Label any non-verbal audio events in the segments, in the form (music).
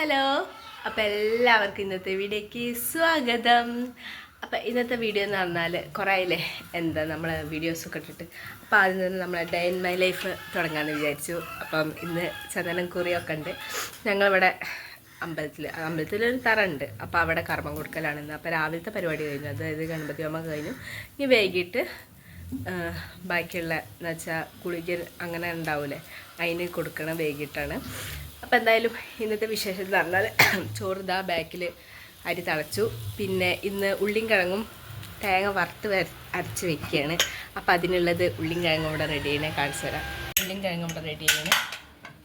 Hello. അപ്പോൾ എല്ലാവർക്കും ഇന്നത്തെ വീഡിയോയ്ക്ക് സ്വാഗതം. അപ്പോൾ ഇന്നത്തെ വീഡിയോ എന്ന് പറഞ്ഞാൽ കുറേ ആയില്ലേ എന്താ നമ്മൾ വീഡിയോസൊക്കെ ഇട്ടിട്ട്. അപ്പോൾ ആദ്യം നിന്ന് നമ്മളെ ഡേ ഇൻ മൈ ലൈഫ് തുടങ്ങാമെന്ന് വിചാരിച്ചു. അപ്പം ഇന്ന് ചന്ദനം കുറിയൊക്കെ ഉണ്ട്. ഞങ്ങളിവിടെ അമ്പലത്തിൽ അമ്പലത്തിൽ ഒരു തറ ഉണ്ട് അപ്പോൾ അവിടെ കർമ്മം കൊടുക്കലാണെന്ന് അപ്പോൾ രാവിലത്തെ പരിപാടി കഴിഞ്ഞു. അതായത് ഗണപതി അമ്മ കഴിഞ്ഞു. ഇനി വൈകിട്ട് ബാക്കിയുള്ള എന്ന് വെച്ചാൽ കുളിക്കൽ അങ്ങനെ ഉണ്ടാവൂലേ? അതിന് കൊടുക്കണം വൈകിട്ടാണ്. അപ്പോൾ എന്തായാലും ഇന്നത്തെ വിശേഷം എന്ന് പറഞ്ഞാൽ (clears throat) ചോറ് ഇതാ ബാക്കിൽ അരി തളച്ചു. പിന്നെ ഇന്ന് ഉള്ളിയും കിഴങ്ങും തേങ്ങ വറുത്ത് അരച്ച് വെക്കുകയാണ്. അപ്പോൾ അതിനുള്ളത് ഉള്ളിയും കിഴങ്ങും ഇവിടെ റെഡി ചെയ്യണേ. കാണിച്ചു തരാം. ഉള്ളിയും കിഴങ്ങും ഇവിടെ റെഡി ചെയ്യണേ.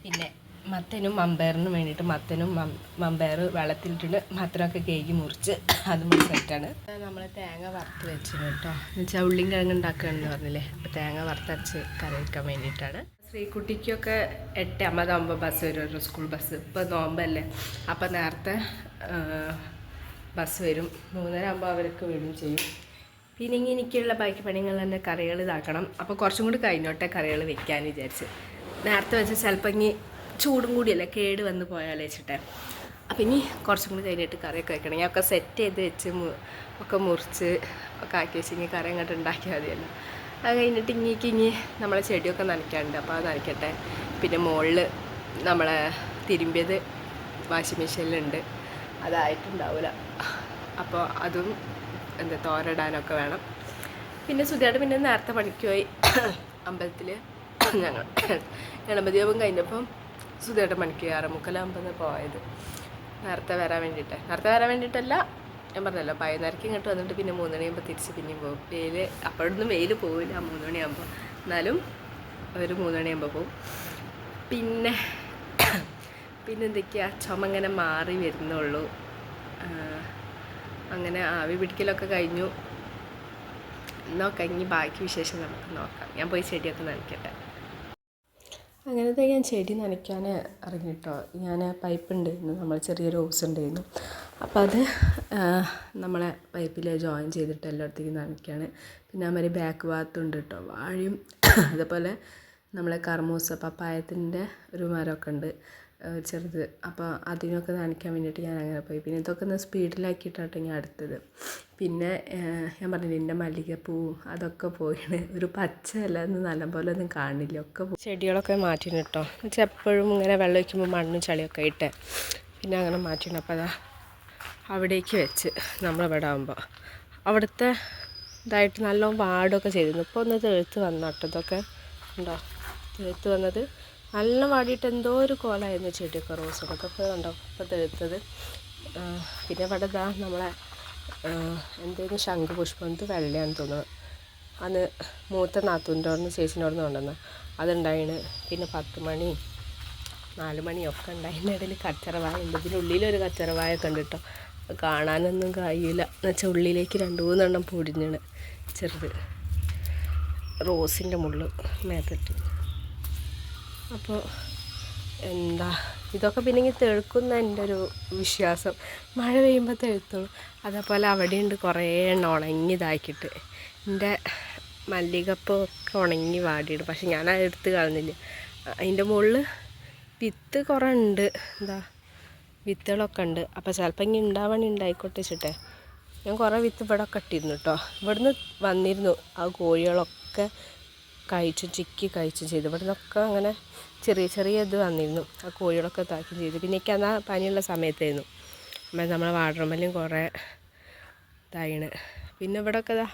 പിന്നെ മത്തനും മമ്പയറിനും വേണ്ടിയിട്ട് മത്തനും മമ്പയർ വെള്ളത്തിലിട്ടിട്ട് മത്തനൊക്കെ കേക്ക് മുറിച്ച് അത് സെറ്റാണ് നമ്മൾ തേങ്ങ വറുത്ത് വെച്ചിരുന്നു കേട്ടോ. എന്നുവെച്ചാൽ ഉള്ളിയും കിഴങ്ങ് ഉണ്ടാക്കുകയാണെന്ന് പറഞ്ഞില്ലേ? അപ്പോൾ തേങ്ങ വറുത്തരച്ച് കറി വയ്ക്കാൻ വേണ്ടിയിട്ടാണ്. ശ്രീകുട്ടിക്കൊക്കെ എട്ട് അമ്പതാകുമ്പോൾ ബസ് വരും ഒരു സ്കൂൾ ബസ്. ഇപ്പോൾ നോമ്പല്ലേ. അപ്പോൾ നേരത്തെ ബസ് വരും. മൂന്നര ആകുമ്പോൾ അവർക്ക് വീടും ചെയ്യും. പിന്നെ ഇനി എനിക്കുള്ള ബാക്കി പണികൾ തന്നെ കറികൾ ഇതാക്കണം. അപ്പോൾ കുറച്ചും കൂടി കഴിഞ്ഞോട്ടെ കറികൾ വെക്കാൻ വിചാരിച്ച്. നേരത്തെ വെച്ച് ചിലപ്പോൾ ഇനി ചൂടും കൂടിയല്ലേ കേട് വന്ന് പോയാലേ വെച്ചിട്ടെ. അപ്പം ഇനി കുറച്ചും കൂടി കഴിഞ്ഞിട്ട് കറിയൊക്കെ വെക്കണം. ഞാൻ ഒക്കെ സെറ്റ് ചെയ്ത് വെച്ച് ഒക്കെ മുറിച്ച് ഒക്കെ ആക്കി വെച്ച് ഇനി കറി അങ്ങോട്ട് ഉണ്ടാക്കിയാൽ മതിയല്ലോ. അത് കഴിഞ്ഞിട്ട് ഇങ്ങേക്ക് ഇങ്ങി നമ്മളെ ചെടിയൊക്കെ നനയ്ക്കാനുണ്ട് അപ്പോൾ അത് നനയ്ക്കട്ടെ. പിന്നെ മുകളിൽ നമ്മളെ തിരുമ്പിയത് വാഷിംഗ് മെഷീനിലുണ്ട്. അതായിട്ടുണ്ടാവില്ല അപ്പോൾ അതും എന്താ തോരടാനൊക്കെ വേണം. പിന്നെ സുധിയായിട്ട് പിന്നെ നേരത്തെ പണിക്ക് പോയി. അമ്പലത്തിൽ ഞങ്ങൾ ഗണപതി ഹോമം കഴിഞ്ഞപ്പം സുധിയായിട്ട് പണിക്ക് ആറ് മുക്കലാകുമ്പോൾ പോയത്. നേരത്തെ വരാൻ വേണ്ടിയിട്ട്. നേരത്തെ വരാൻ വേണ്ടിയിട്ടല്ല ഞാൻ പറഞ്ഞല്ലോ പതിനരക്ക് ഇങ്ങോട്ട് വന്നിട്ട് പിന്നെ മൂന്ന് മണിയാകുമ്പോൾ തിരിച്ച് പിന്നെയും പോകും. വെയിൽ അപ്പോഴൊന്നും വെയിൽ പോവില്ല മൂന്ന് മണിയാകുമ്പോൾ എന്നാലും ഒരു മൂന്ന് മണിയാകുമ്പോൾ പോകും പിന്നെ പിന്നെ എന്തൊക്കെയാ? ചുമ ഇങ്ങനെ മാറി വരുന്നുള്ളൂ. അങ്ങനെ ആവി പിടിക്കലൊക്കെ കഴിഞ്ഞു. നോക്കാം ഇനി ബാക്കി വിശേഷം നമുക്ക് നോക്കാം. ഞാൻ പോയി ചെടിയൊക്കെ നനയ്ക്കട്ടെ അങ്ങനത്തെ ഞാൻ ചെടി നനയ്ക്കാൻ ഇറങ്ങി കേട്ടോ ഞാൻ പൈപ്പ് ഉണ്ടായിരുന്നു. നമ്മൾ ചെറിയൊരു ഹോസ് ഉണ്ടായിരുന്നു. അപ്പോൾ അത് നമ്മളെ പൈപ്പിൽ ജോയിൻ ചെയ്തിട്ട് എല്ലായിടത്തേക്കും നനയ്ക്കുകയാണ് പിന്നെ അതുമാതിരി ബാക്ക് ഭാഗത്തുണ്ട് കേട്ടോ. വാഴയും അതേപോലെ നമ്മളെ കർമൂസ പപ്പായത്തിന്റെ ഒരു മരമൊക്കെ ഉണ്ട്. ചെറുത്. അപ്പോൾ അതിനൊക്കെ നനയ്ക്കാൻ വേണ്ടിയിട്ട് ഞാൻ അങ്ങനെ പോയി. പിന്നെ ഇതൊക്കെ ഒന്ന് സ്പീഡിലാക്കിയിട്ടാട്ടോ ഞാൻ അടുത്തത്. പിന്നെ ഞാൻ പറഞ്ഞില്ലേ എന്റെ മല്ലികപ്പൂ അതൊക്കെ പോയിണ്. ഒരു പച്ച ഇല ഒന്നും നല്ലപോലെ ഒന്നും കാണില്ല. ഒക്കെ പോയി. ചെടികളൊക്കെ മാറ്റിന് കേട്ടോ എന്നുവെച്ചാൽ എപ്പോഴും ഇങ്ങനെ വെള്ളം ഒഴിക്കുമ്പോൾ മണ്ണും ചളിയൊക്കെ ഇട്ട് പിന്നെ അങ്ങനെ മാറ്റിന് അപ്പോൾ അതാ അവിടേക്ക് വെച്ച് നമ്മളിവിടെ ആകുമ്പോൾ അവിടുത്തെ ഇതായിട്ട് നല്ലോണം വാടൊക്കെ ചെയ്തിരുന്നു. ഇപ്പോൾ ഒന്ന് തെഴുത്ത് കേട്ടോ ഇതൊക്കെ ഉണ്ടോ? തെഴുത്ത് വന്നത് നല്ല വാടിയിട്ട് എന്തോ ഒരു കോലായിരുന്നു ചെടിയൊക്കെ റോസൊക്കെ അതൊക്കെ കണ്ടോ? ഇപ്പോൾ തെഴുത്തത് പിന്നെ ഇവിടെ ഇതാ നമ്മളെ എന്തേലും ശംഖുപുഷ്പം ഇത് വെള്ളയാന്ന് തോന്നുന്നു. അന്ന് മൂത്ത നാത്തൂന്റെ അവിടെ നിന്ന് ചേച്ചിന്റെ അവിടെ നിന്ന് കൊണ്ടുവന്ന അതുണ്ടായിന്. പിന്നെ പത്ത് മണി നാല് മണിയൊക്കെ ഉണ്ടായിരുന്ന ഇടയിൽ കച്ചറവായ ഉണ്ട്. ഇതിനുള്ളിലൊരു കച്ചറവായ ഒക്കെ ഉണ്ട് കേട്ടോ. കാണാനൊന്നും കഴിയില്ല. എന്നുവെച്ചാൽ ഉള്ളിലേക്ക് രണ്ട് മൂന്നെണ്ണം പൊടിഞ്ഞാണ്. ചെറുത്. റോസിന്റെ മുള്ളു മേത്തിട്ട്. അപ്പോൾ എന്താ ഇതൊക്കെ പിന്നെ ഇങ്ങനെ തെഴുക്കുന്ന എന്റെ ഒരു വിശ്വാസം. മഴ പെയ്യുമ്പോൾ തെഴുത്തുള്ളൂ അതേപോലെ അവിടെയുണ്ട് കുറേ എണ്ണം ഉണങ്ങി ഇതാക്കിയിട്ട് എന്റെ മല്ലികപ്പൂ ഒക്കെ ഉണങ്ങി വാടിയിട്ട് പക്ഷെ ഞാൻ എടുത്ത് കളഞ്ഞില്ല. അതിന്റെ മുകളിൽ വിത്ത് കുറേ ഉണ്ട്. എന്താ വിത്തുകളൊക്കെ ഉണ്ട്. അപ്പോൾ ചിലപ്പോൾ ഇങ്ങനെ ഉണ്ടാവണി ഉണ്ടായിക്കോട്ടെ വെച്ചിട്ടെ ഞാൻ കുറേ വിത്ത് ഇവിടെ ഒക്കെ കേട്ടോ. ഇവിടുന്ന് വന്നിരുന്നു. ആ കോഴികളൊക്കെ കഴിച്ചു ചിക്കി കഴിച്ചും ചെയ്തു. ഇവിടെ നിന്നൊക്കെ അങ്ങനെ ചെറിയ ചെറിയ ഇത് വന്നിരുന്നു. ആ കോഴികളൊക്കെ താക്കും ചെയ്തു. പിന്നെ എനിക്ക് അന്നാ പനിയുള്ള സമയത്തായിരുന്നു. അപ്പം നമ്മളെ വാടറമ്പലും കുറേ ഇതായിണ്. പിന്നെ ഇവിടെ ഒക്കെ ഇതാ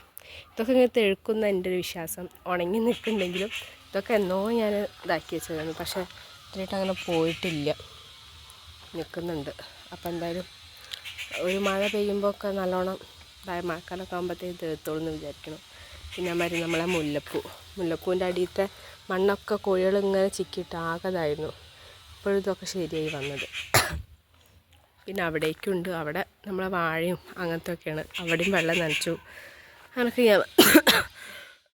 ഇതൊക്കെ ഇങ്ങനെ തെഴുക്കുന്ന എന്റെ ഒരു വിശ്വാസം. ഉണങ്ങി നിൽക്കുന്നുണ്ടെങ്കിലും ഇതൊക്കെ എന്നോ ഞാൻ ഇതാക്കി വെച്ചതാണ്. പക്ഷേ ഇത്രയായിട്ട് അങ്ങനെ പോയിട്ടില്ല. നിൽക്കുന്നുണ്ട്. അപ്പോൾ എന്തായാലും ഒരു മഴ പെയ്യുമ്പോൾ ഒക്കെ നല്ലോണം മഴക്കാലൊക്കെ ആകുമ്പോഴത്തേക്ക് തീർത്തോളൂ എന്ന് വിചാരിക്കണം. പിന്നെ മാതിരി നമ്മളെ മുല്ലപ്പൂ. മുല്ലപ്പൂവിന്റെ അടിയിലത്തെ മണ്ണൊക്കെ കോഴികൾ ഇങ്ങനെ ചിക്കിയിട്ട് ആകതായിരുന്നു. ഇപ്പോഴും ഇതൊക്കെ ശരിയായി വന്നത്. പിന്നെ അവിടേക്കുണ്ട്. അവിടെ നമ്മളെ വാഴയും അങ്ങനത്തെ ഒക്കെയാണ് അവിടെയും വെള്ളം നനച്ചു. അങ്ങനൊക്കെ ഞാൻ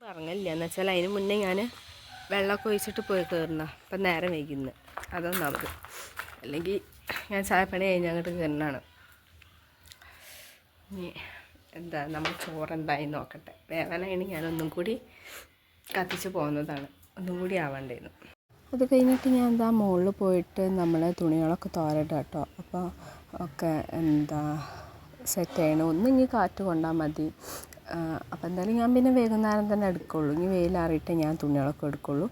പറഞ്ഞില്ല. എന്ന് വെച്ചാൽ അതിന് മുന്നേ ഞാൻ വെള്ളമൊക്കെ ഒഴിച്ചിട്ട് പോയി കയറുന്ന. അപ്പം നേരം വൈകുന്നു. അതൊന്നാമത്. അല്ലെങ്കിൽ ഞാൻ ചായപ്പണി കഴിഞ്ഞ് അങ്ങോട്ട് കയറുന്നതാണ്. ഇനി എന്താ? നമ്മൾ ചോറ് എന്തായി നോക്കട്ടെ. വേവനായിട്ട് ഞാനൊന്നും കൂടി കത്തിച്ച് പോകുന്നതാണ്. ഒന്നും കൂടി ആവണ്ടായിരുന്നു അത് കഴിഞ്ഞിട്ട് ഞാൻ എന്താ മുകളിൽ പോയിട്ട് നമ്മൾ തുണികളൊക്കെ തോരട്ടെ കേട്ടോ അപ്പോൾ ഒക്കെ എന്താ സെറ്റ് ചെയ്യണം. ഒന്ന് ഇനി കാറ്റ് കൊണ്ടാൽ മതി. അപ്പോൾ എന്തായാലും ഞാൻ പിന്നെ വൈകുന്നേരം തന്നെ എടുക്കുള്ളൂ. ഇനി വെയിലാറിയിട്ടേ ഞാൻ തുണികളൊക്കെ എടുക്കുള്ളൂ.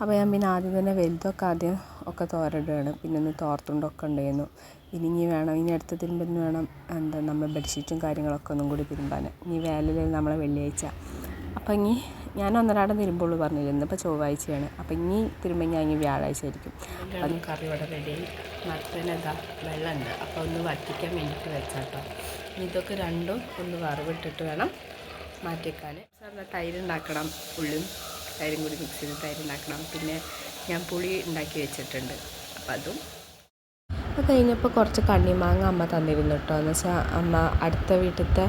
അപ്പോൾ ഞാൻ പിന്നെ ആദ്യം തന്നെ വലുതൊക്കെ ആദ്യം ഒക്കെ തോരടുകയാണ് പിന്നെ ഒന്ന് തോർത്തുണ്ടൊക്കെ ഉണ്ടായിരുന്നു ഇനി ഇനി വേണം. ഇനി അടുത്ത തിരുമ്പലിന് വേണം എന്താ നമ്മൾ ബെഡ്ഷീറ്റും കാര്യങ്ങളൊക്കെ ഒന്നും കൂടി തിരുമ്പാൻ ഇനി വേലയിൽ നമ്മളെ വെള്ളിയാഴ്ച അപ്പോൾ ഇനി ഞാൻ ഒന്നരാടം തിരുമ്പുള്ളൂ പറഞ്ഞില്ല ഇന്നിപ്പോൾ ചൊവ്വാഴ്ചയാണ്. അപ്പം ഇനി തിരുമ്പ ഞാൻ ഇനി വ്യാഴാഴ്ച ആയിരിക്കും. അത് കറി ഇവിടെ റെഡി മത്തനെന്താ വെള്ളമുണ്ട്. അപ്പോൾ ഒന്ന് വറ്റിക്കാൻ വേണ്ടിയിട്ട് വെച്ചാട്ടോ. ഇതൊക്കെ രണ്ടും ഒന്ന് വറവിട്ടിട്ട് വേണം മാറ്റിക്കാൻ സാറിന് തൈര് ഉണ്ടാക്കണം ഉള്ളും തൈരും കൂടി മിക്സ് ചെയ്ത് തൈര് ഉണ്ടാക്കണം. പിന്നെ ഞാൻ പുളി ഉണ്ടാക്കി വെച്ചിട്ടുണ്ട്. അപ്പം അതും. അത് കഴിഞ്ഞപ്പോൾ കുറച്ച് കണ്ണിമാങ്ങ അമ്മ തന്നിരുന്നു കേട്ടോ. എന്ന് വെച്ചാൽ അമ്മ അടുത്ത വീട്ടിലത്തെ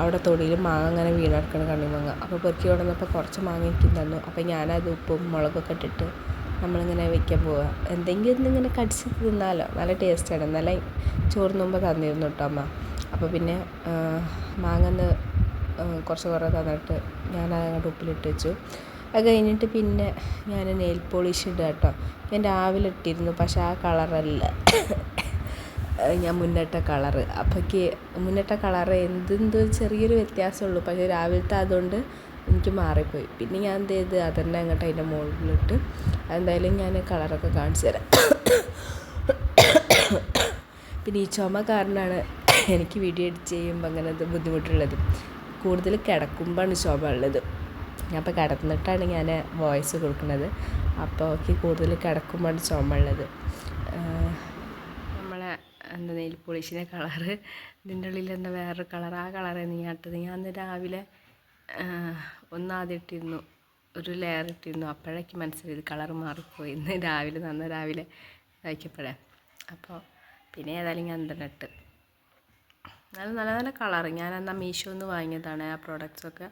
അവിടെ തൊടിയിൽ മാങ്ങ അങ്ങനെ വീണെടുക്കണ കണ്ണിമാങ്ങ അപ്പോൾ പെറുക്കി കൊണ്ടുവന്നപ്പോൾ കുറച്ച് മാങ്ങ എനിക്ക് തന്നു. അപ്പോൾ ഞാനത് ഉപ്പും മുളകൊക്കെ ഇട്ടിട്ട് നമ്മളിങ്ങനെ വയ്ക്കാൻ പോവുക എന്തെങ്കിലും ഒന്നിങ്ങനെ കടിച്ച് തിന്നാലോ. നല്ല ടേസ്റ്റാണ് നല്ല ചോറ് മുമ്പ് തന്നിരുന്നു കേട്ടോ അമ്മ. അപ്പോൾ പിന്നെ മാങ്ങ ഒന്ന് കുറച്ച് കുറേ തന്നിട്ട് ഞാൻ അങ്ങോട്ട് ഉപ്പിലിട്ട് വെച്ചു. അത് കഴിഞ്ഞിട്ട് പിന്നെ ഞാൻ നെയിൽ പോളിഷ് ഇടുക കേട്ടോ ഞാൻ രാവിലെ ഇട്ടിരുന്നു പക്ഷേ ആ കളറല്ല. ഞാൻ മുന്നിട്ട കളറ്. അപ്പോഴേക്ക് മുന്നിട്ട കളറ് എന്തെന്തോ ചെറിയൊരു വ്യത്യാസമുള്ളൂ. പക്ഷേ രാവിലത്തെ അതുകൊണ്ട് എനിക്ക് മാറിപ്പോയി. പിന്നെ ഞാൻ എന്ത് ചെയ്ത് അതന്നെ അങ്ങോട്ട് അതിന്റെ മുകളിലിട്ട് എന്തായാലും ഞാൻ കളറൊക്കെ കാണിച്ചു തരാം. പിന്നെ ഈ ചുമ കാരണമാണ് എനിക്ക് വീഡിയോ എഡിറ്റ് ചെയ്യുമ്പോൾ അങ്ങനെ ഇത് ബുദ്ധിമുട്ടുള്ളത്. കൂടുതൽ കിടക്കുമ്പോഴാണ് ചുമ ഉള്ളത്. ഞാൻ അപ്പോൾ കിടന്നിട്ടാണ് ഞാൻ വോയിസ് കൊടുക്കുന്നത്. അപ്പോൾ എനിക്ക് കൂടുതൽ കിടക്കുമ്പോഴാണ് ചുമ ഉള്ളത്. എന്താ നെയിൽ പോളിഷിന്റെ കളറ് ഇതിന്റെ ഉള്ളിൽ എന്താ വേറൊരു കളർ? ആ കളർ ഞാൻ ഇട്ടത്. ഞാൻ അന്ന് രാവിലെ ഒന്നാദ്യം ഇട്ടിരുന്നു. ഒരു ലെയർ ഇട്ടിരുന്നു. അപ്പോഴേക്ക് മനസ്സിലായത് കളർ മാറിപ്പോയി. ഇന്ന് രാവിലെ നന്ന രാവിലെ കഴിക്കപ്പോഴേ അപ്പോൾ പിന്നെ ഏതായാലും ഞാൻ എന്തെല്ലാം ഇട്ട്. നല്ല നല്ല നല്ല കളറ്. ഞാൻ എന്നാൽ മീഷോന്ന് വാങ്ങിയതാണ് ആ പ്രോഡക്റ്റ്സൊക്കെ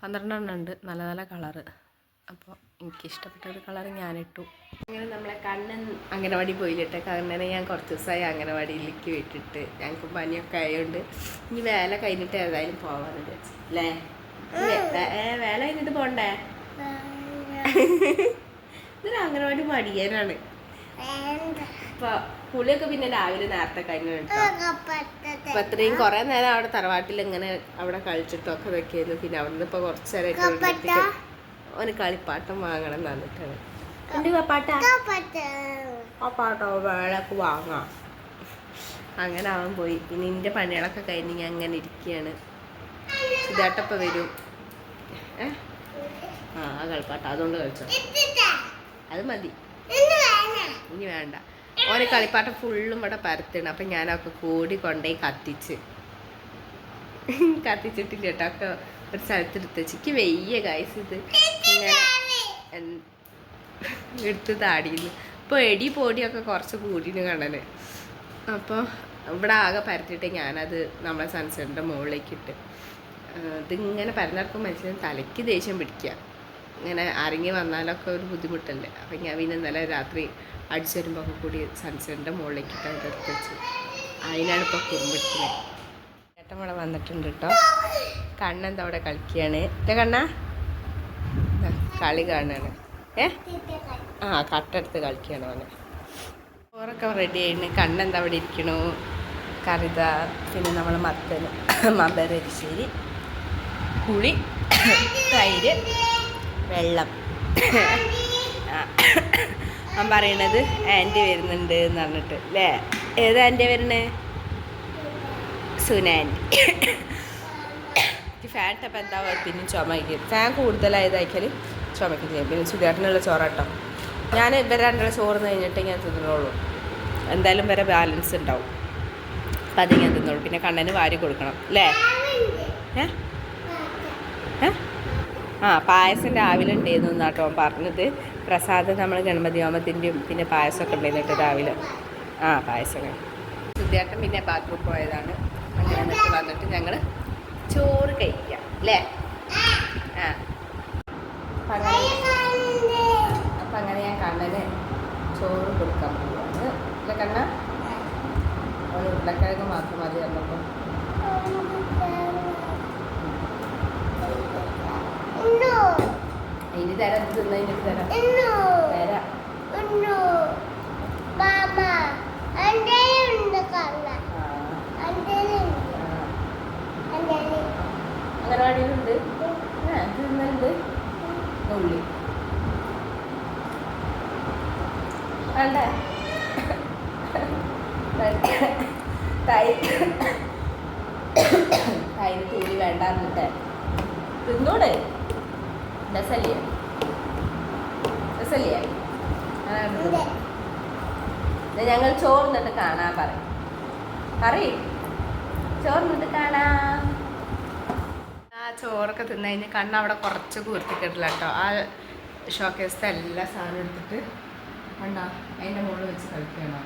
പന്ത്രണ്ടെണ്ണം ഉണ്ട്. നല്ല നല്ല കളറ്. അപ്പോൾ എനിക്ക് ഇഷ്ടപ്പെട്ട ഒരു കളർ ഞാനിട്ടു. അങ്ങനെ നമ്മളെ കണ്ണൻ അംഗനവാടി പോയില്ലിട്ടെ കണ്ണനെ ഞാൻ കുറച്ച് ദിവസമായി അംഗനവാടിയിലേക്ക് വിട്ടിട്ട്. ഞങ്ങൾക്ക് പനിയൊക്കെ ആയതുകൊണ്ട് ഇനി വേല കഴിഞ്ഞിട്ട് ഏതായാലും പോവാന്ന് വിചാരിച്ചു. അല്ലേ വേല കഴിഞ്ഞിട്ട് പോണ്ടേ? ഇതൊരു അംഗനവാടി മടിയനാണ്. പുളിയൊക്കെ കുളിയൊക്കെ പിന്നെ രാവിലെ നേരത്തെ കഴിഞ്ഞു അപ്പൊ അത്രയും കുറെ നേരം അവിടെ തറവാട്ടിൽ ഇങ്ങനെ അവിടെ കളിച്ചിട്ടൊക്കെ വെക്കായിരുന്നു. പിന്നെ അവിടുന്ന് ഇപ്പൊ കുറച്ചു നേരമായിട്ട് ഓന് കളിപ്പാട്ടം വാങ്ങണം എന്ന് പറഞ്ഞിട്ടാണ്. വേളൊക്കെ വാങ്ങാം. അങ്ങനെ അവൻ പോയി. ഇനി ഇന്റെ പണികളൊക്കെ കഴിഞ്ഞ് ഞാൻ അങ്ങനെ ഇരിക്കുകയാണ് ഇതാട്ടപ്പ വരും. ഏ? ആ ആ കളിപ്പാട്ടം. അതുകൊണ്ട് കളിച്ചോ. അത് മതി. ഇനി വേണ്ട. ഓരോ കളിപ്പാട്ടം ഫുള്ളും ഇവിടെ പരത്തണം. അപ്പം ഞാനൊക്കെ കൂടി കൊണ്ടുപോയി കത്തിച്ച്. കത്തിച്ചിട്ടില്ല കേട്ടോ. ഒക്കെ ഒരു സ്ഥലത്ത് എടുത്ത് എനിക്ക് വെയ്യ കായ്സ് ഇത്. ഇങ്ങനെ എടുത്ത് താടിയിരുന്നു ഇപ്പോൾ എടി പൊടിയൊക്കെ കുറച്ച് കൂടിന് കണ്ണന് അപ്പോൾ ഇവിടെ ആകെ പരത്തിയിട്ട് ഞാനത് നമ്മളെ സൺസെറ്റിന്റെ മുകളിലേക്ക് ഇട്ട് ഇതിങ്ങനെ പരന്നിടക്കും മനുഷ്യൻ തലയ്ക്ക് ദേഷ്യം പിടിക്കുക ഇങ്ങനെ അരങ്ങി വന്നാലൊക്കെ ഒരു ബുദ്ധിമുട്ടല്ലേ. അപ്പം ഞാൻ പിന്നെ ഇന്നലെ രാത്രി അടിച്ചു വരുമ്പോൾ ഒക്കെ കൂടി സൺസെറ്റിന്റെ മുകളിലേക്ക് ഇട്ട് അവിടെ എടുത്ത് വെച്ചു. അതിനാണ് ഇപ്പോൾ കുറുമ്പിടിക്കുന്നത് ചേട്ടൻ ഇവിടെ വന്നിട്ടുണ്ട് കേട്ടോ കണ്ണെന്താ അവിടെ കളിക്കുകയാണ് എന്റെ കണ്ണ. കളി കാണാണ്. ഏ? ആ കട്ടെടുത്ത് കളിക്കുകയാണ് അവനെ. ചോറൊക്കെ റെഡി ആയിരുന്നു കണ്ണെന്താ അവിടെ ഇരിക്കണു? കറിത പിന്നെ നമ്മൾ മത്തൻ മമ്പയർ എരിശ്ശേരി പുളി തൈര് വെള്ളം. അവൻ പറയണത് ആന്റി വരുന്നുണ്ട് എന്ന് പറഞ്ഞിട്ട് അല്ലേ ഏത് ആന്റി വരണേ സുനാന്റി ഫാൻ ടപ്പ് എന്താ പിന്നെ ചുമയ്ക്കും ഫാൻ കൂടുതലായതായിക്കാൽ ചുമയ്ക്കും ചെയ്യും. പിന്നെ സുധാട്ടിനുള്ള ചോറാട്ടോ. ഞാൻ ഇവരെ രണ്ടുള്ള ചോറ് കഴിഞ്ഞിട്ടേ ഞാൻ തിന്നുള്ളൂ എന്തായാലും വരെ ബാലൻസ് ഉണ്ടാവും. അപ്പം അത് ഞാൻ തിന്നുള്ളൂ പിന്നെ കണ്ണന് വാരി കൊടുക്കണം. അല്ലേ? ആ പായസം രാവിലെ ഉണ്ടായിരുന്നു എന്നാട്ടോ പറഞ്ഞത്. പ്രസാദം നമ്മൾ ഗണപതി ഹോമത്തിന്റെയും പിന്നെ പായസമൊക്കെ ഉണ്ടായിരുന്നു രാവിലെ. ആ പായസം സുദ്ധ്യാട്ടം പിന്നെ ബാത്റൂം പോയതാണ്. അങ്ങനെ എന്നിട്ട് വന്നിട്ട് ഞങ്ങൾ ചോറ് കഴിക്കാം അല്ലേ? ആ. അപ്പം അങ്ങനെ അപ്പം അങ്ങനെ ഞാൻ കണ്ണന് ചോറ് കൊടുക്കാൻ പോവാണ്. അല്ലേ കണ്ണ? ഒരു ഉരുളക്കിഴങ്ങ് മാത്രം മതി വന്നപ്പോൾ ഇനി തരാം തിന്നതിന് തരാം ഉണ്ണു. മാമ, എന്റെ ഉണ്ട് കള്ള. എന്റെ ഉണ്ട്. എന്റെ അംഗനവാടിയിലുണ്ട് ആ തിന്നുണ്ട് ഉള്ളി. വേണ്ടേ? തൈര്. തൈര് തീരി വേണ്ട എന്നിട്ട് തിന്നൂടെ? രസല്ലേ? രസല്ലേ. ഞങ്ങൾ ചോറിന്നിട്ട് കാണാൻ പറയും. പറയും. ചോറിന്നിട്ട് കാണാം. ആ തിന്നു കഴിഞ്ഞാൽ കണ്ണ് അവിടെ കുറച്ച് കൂർത്തിക്കിട്ടില്ല കേട്ടോ ആ ഷോക്കേസത്തെ എല്ലാ സാധനം എടുത്തിട്ട് കണ്ടോ? അതിന്റെ മുകളിൽ വെച്ച് കളിക്കണം.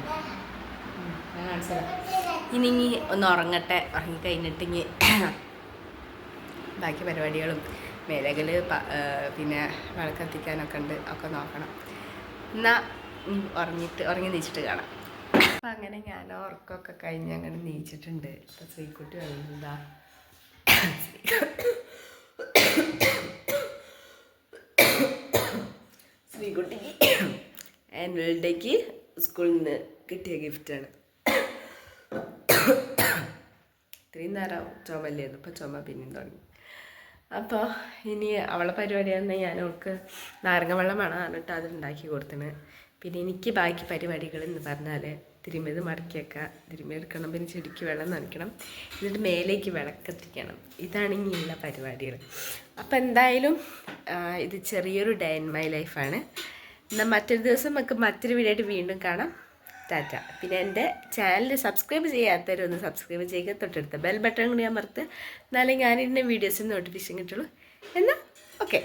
ഞാൻ ഇനി ഇനി ഒന്ന് ഉറങ്ങട്ടെ. ഉറങ്ങി കഴിഞ്ഞിട്ട് ഇനി (coughs) ബാക്കി പരിപാടികളും മേലകൾ പിന്നെ വിളക്കത്തിക്കാനൊക്കെ ഉണ്ട്. ഒക്കെ നോക്കണം. എന്നാൽ ഉറങ്ങിയിട്ട് ഉറങ്ങി നീച്ചിട്ട് കാണാം. (coughs) അപ്പം അങ്ങനെ ഞാൻ ഉറക്കമൊക്കെ കഴിഞ്ഞ് അങ്ങനെ നീച്ചിട്ടുണ്ട്. അപ്പം ശ്രീക്കുട്ടി വരുന്നതാ ശ്രീകുട്ടിക്ക് ആനുവൽ ഡേക്ക് സ്കൂളിൽ നിന്ന് കിട്ടിയ ഗിഫ്റ്റാണ്. ഇത്രയും നേരം ചുമല്ലായിരുന്നു ഇപ്പോൾ ചുമ പിന്നെയും തുടങ്ങി. അപ്പോൾ ഇനി അവളെ പരിപാടിയാണെന്ന് ഞാൻ അവൾക്ക് നാരങ്ങ വെള്ളം വേണം എന്നിട്ട് അത് ഉണ്ടാക്കി കൊടുത്തിന് പിന്നെ എനിക്ക് ബാക്കി പരിപാടികൾ എന്ന് പറഞ്ഞാൽ തിരുമേത് മടക്കി വെക്കുക തിരുമേത് എടുക്കണം പിന്നെ ചെടിക്ക് വെള്ളം നനയ്ക്കണം. എന്നിട്ട് മേലേക്ക് വിളക്കെത്തിക്കണം. ഇതാണ് ഇനിയുള്ള പരിപാടികൾ. അപ്പോൾ എന്തായാലും ഇത് ചെറിയൊരു ഡേ ഇൻ മൈ ലൈഫാണ് എന്നാൽ മറ്റൊരു ദിവസം നമുക്ക് മറ്റൊരു വീഡിയോ ആയിട്ട് വീണ്ടും കാണാം. ടാറ്റ. പിന്നെ എന്റെ ചാനൽ സബ്സ്ക്രൈബ് ചെയ്യാത്തവരൊന്ന് സബ്സ്ക്രൈബ് ചെയ്യുക. തൊട്ടടുത്ത ബെൽ ബട്ടൺ കൂടി അമർത്ത്. എന്നാലേ ഞാനിടുന്ന വീഡിയോസിന് നോട്ടിഫിക്കേഷൻ കിട്ടുള്ളൂ. എന്നാൽ ഓക്കെ